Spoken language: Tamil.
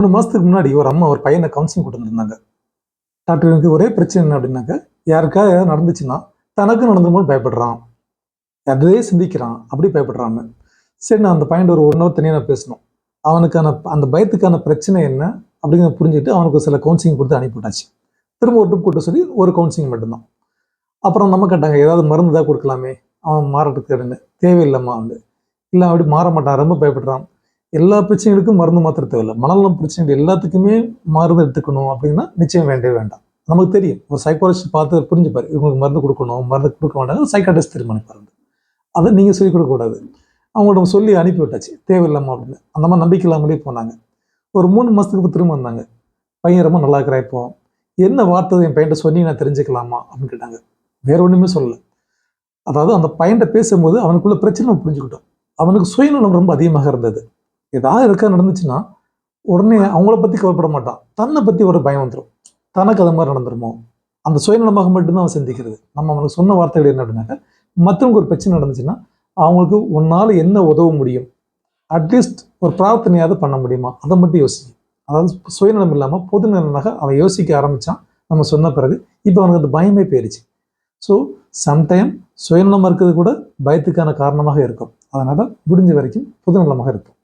மூணு மாதத்துக்கு முன்னாடி ஒரு அம்மா ஒரு பையனை கவுன்சிலிங் கொடுத்துருந்தாங்க டாக்டர் எனக்கு ஒரே பிரச்சனை என்ன அப்படின்னாக்க யாருக்கா ஏதாவது நடந்துச்சுன்னா தனக்கு நடந்துமோ பயப்படுறான். அதே சிந்திக்கிறான் அப்படி பயப்படுறான்னு சரி நான் அந்த பையன் ஒரு ஒன் ஹவர் தனியாக நான் பேசணும். அவனுக்கான அந்த பயத்துக்கான பிரச்சனை என்ன அப்படிங்கிறத புரிஞ்சுட்டு அவனுக்கு சில கவுன்சிலிங் கொடுத்து அனுப்பிவிட்டாச்சு. திரும்ப ஒரு ட்ரிப் கூட்ட சொல்லி ஒரு கவுன்சிலிங் மட்டும்தான். அப்புறம் நம்ம கேட்டாங்க ஏதாவது மருந்து தான் கொடுக்கலாமே? அவன் மாறதுக்கு அப்படின்னு தேவையில்லைம்மா வந்து இல்லை அப்படி மாற மாட்டான் ரொம்ப பயப்படுறான். எல்லா பிரச்சனைகளுக்கும் மருந்து மாத்திர தேவையில்லை. மனநலம் பிரச்சனைகள் எல்லாத்துக்குமே மருந்து எடுத்துக்கணும் அப்படின்னா நிச்சயம் வேண்டவே வேண்டாம். நமக்கு தெரியும். ஒரு சைக்காலஜிஸ்ட் பார்த்து புரிஞ்சுப்பார். இவங்களுக்கு மருந்து கொடுக்கணும் மருந்து கொடுக்க வேண்டாம் சைக்காட்டிஸ்ட் தீர்மானிப்பாரு அதை நீங்கள் சொல்லிக் கொடுக்கக்கூடாது அவங்கள்ட்ட சொல்லி அனுப்பி விட்டாச்சு. தேவையில்லாமல் அப்படின்னு. அந்த மாதிரி நம்பிக்கை இல்லாமலே போனாங்க ஒரு மூணு மாதத்துக்கு திரும்ப வந்தாங்க. பையன் ரொம்ப நல்லா இருக்கிறா இப்போ. என்ன வார்த்தை என் பையன்ட்ட சொல்லி நான் தெரிஞ்சுக்கலாமா? அப்படின்னு கேட்டாங்க. வேற ஒன்றுமே சொல்லலை. அதாவது அந்த பையன்ட்ட பேசும்போது அவனுக்குள்ள பிரச்சனை புரிஞ்சுக்கிட்டோம். அவனுக்கு சுயநலம் ரொம்ப அதிகமாக இருந்தது. ஏதாவது இருக்கா நடந்துச்சுன்னா உடனே அவங்கள பற்றி கவலைப்பட மாட்டான். தன்னை பற்றி ஒரு பயம் வந்துடும் தனக்கு அது மாதிரி நடந்துருமோ? அந்த சுயநலமாக மட்டும்தான் அவன் சிந்திக்கிறது. நம்ம அவனுக்கு சொன்ன வார்த்தைகள் என்ன அப்படின்னாக்க மற்றவங்க ஒரு பிரச்சனை நடந்துச்சுன்னா அவங்களுக்கு உன்னால் என்ன உதவ முடியும்? அட்லீஸ்ட் ஒரு பிரார்த்தனையாவது பண்ண முடியுமா? அதை மட்டும் யோசிக்கும் அதாவது சுயநலம் இல்லாமல் பொது நலனாக அவன் யோசிக்க ஆரம்பித்தான் நம்ம சொன்ன பிறகு. இப்போ அவனுக்கு அந்த பயமே போயிடுச்சு ஸோ சம்டைம் சுயநலமாக இருக்கிறது கூட பயத்துக்கான காரணமாக இருக்கும். அதனால் முடிஞ்ச வரைக்கும் பொதுநலமாக இருக்கும்